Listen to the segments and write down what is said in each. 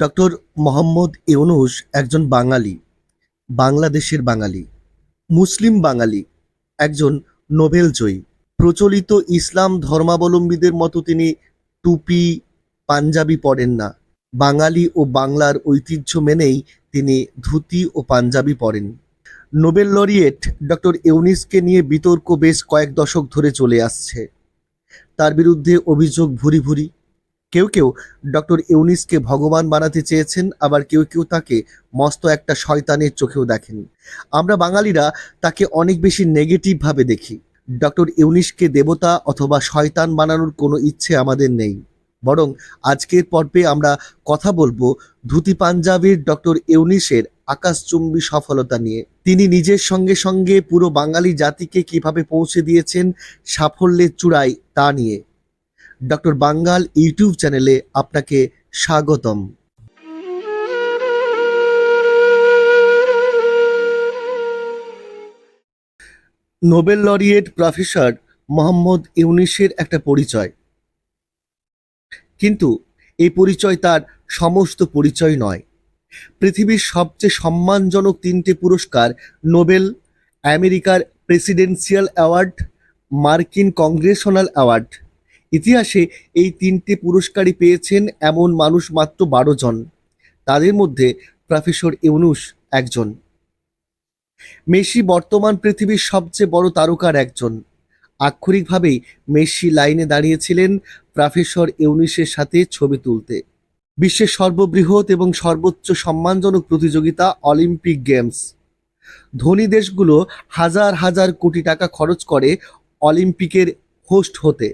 Doctor Mohammad Yunus একজন বাঙালি, বাংলাদেশের বাঙালি, মুসলিম বাঙালি, একজন নোবেল জয়ী প্রচলিত ইসলাম ধর্মাবলম্বীদের মতো তিনি টুপি, পাঞ্জাবি পরেন না। বাঙালি ও বাংলার ঐতিহ্য মেনেই তিনি ধুতি ও পাঞ্জাবি পরেন। নোবেল লরিয়েট ডক্টর ইউনিসকে নিয়ে বিতর্ক বেশ কয়েক দশক ধরে চলে আসছে। তার বিরুদ্ধে অভিযোগ ভুরি ভুরি। কেউ কেউ ডক্টর ইউনিসকে ভগবান বানাতে চেয়েছেন, আবার কেউ কেউ তাকে মস্ত একটা শয়তানের চোখেও দেখেন। আমরা বাঙালিরা তাকে অনেক বেশি নেগেটিভভাবে দেখি। ডক্টর ইউনিসকে দেবতা অথবা শয়তান বানানোর কোনো ইচ্ছে আমাদের নেই। বরং আজকের পর্বে আমরা কথা বলব ধুতি পাঞ্জাবির ডক্টর ইউনিসের আকাশচুম্বী সফলতা নিয়ে। তিনি নিজের সঙ্গে সঙ্গে পুরো বাঙালি জাতিকে কীভাবে পৌঁছে দিয়েছেন, সাফল্যের চূড়ায় তা নিয়ে। ডক্টর বাঙ্গাল ইউটিউব চ্যানেলে আপনাকে স্বাগতম। নোবেল লরিয়েট প্রফেসর মোহাম্মদ ইউনিসের একটা পরিচয়। কিন্তু এই পরিচয় তার সমস্ত পরিচয় নয়। পৃথিবীর সবচেয়ে সম্মানজনক তিনটে পুরস্কার নোবেল, আমেরিকার প্রেসিডেন্সিয়াল অ্যাওয়ার্ড, মার্কিন কংগ্রেশনাল অ্যাওয়ার্ড। ইতিহাসে এই তিনটে পুরস্কারই পেয়েছেন এমন মানুষ মাত্র বারো জন। তাদের মধ্যে প্রফেসর ইউনুস একজন। মেসি বর্তমান পৃথিবীর সবচেয়ে বড় তারকার একজন। আক্ষরিকভাবেই মেসি লাইনে দাঁড়িয়েছিলেন প্রফেসর ইউনিসের সাথে ছবি তুলতে। বিশ্বের সর্ববৃহৎ এবং সর্বোচ্চ সম্মানজনক প্রতিযোগিতা অলিম্পিক গেমস। ধনী দেশগুলো হাজার হাজার কোটি টাকা খরচ করে অলিম্পিকের হোস্ট হতে।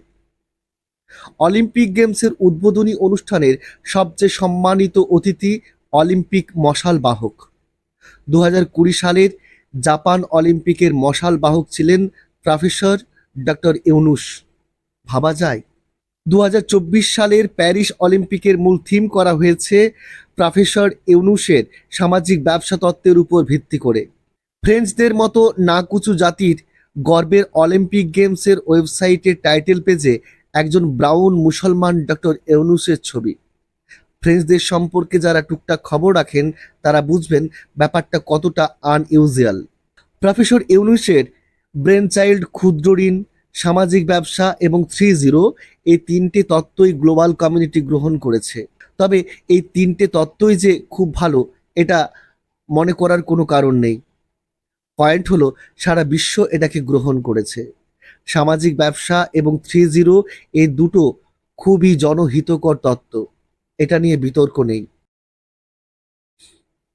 অলিম্পিক গেমসের উদ্বোধনী অনুষ্ঠানের সবচেয়ে সম্মানিত অতিথি অলিম্পিক মশাল বাহক। দু সালের জাপান অলিম্পিকের মশাল বাহক ছিলেন প্রফেসর ডক্টর ইউনুস। ভাবা যায় দু হাজার চব্বিশ সালের প্যারিস অলিম্পিকের মূল থিম করা হয়েছে প্রফেসর ইউনুসের সামাজিক ব্যবসা তত্ত্বের উপর ভিত্তি করে। ফ্রেঞ্চদের মতো নাকুচু জাতির গর্বের অলিম্পিক গেমসের ওয়েবসাইটের টাইটেল পেজে একজন ব্রাউন মুসলমান ডক্টর ইউনুসের ছবি। ফ্রেঞ্চদের সম্পর্কে যারা টুকটাক খবর রাখেন, তারা বুঝবেন ব্যাপারটা কতটা আনইউজুয়াল প্রফেসর ইউনুসের ব্রেন চাইল্ড ক্ষুদ্র ঋণ, সামাজিক ব্যবসা এবং থ্রি জিরো এই তিনটে তত্ত্বই গ্লোবাল কমিউনিটি গ্রহণ করেছে। তবে এই তিনটে তত্ত্বই যে খুব ভালো, এটা মনে করার কোনো কারণ নেই। পয়েন্ট হলো, সারা বিশ্ব এটাকে গ্রহণ করেছে। সামাজিক ব্যবসা এবং থ্রি জিরো এই দুটো খুবই জনহিতকর তত্ত্ব। এটা নিয়ে বিতর্ক নেই।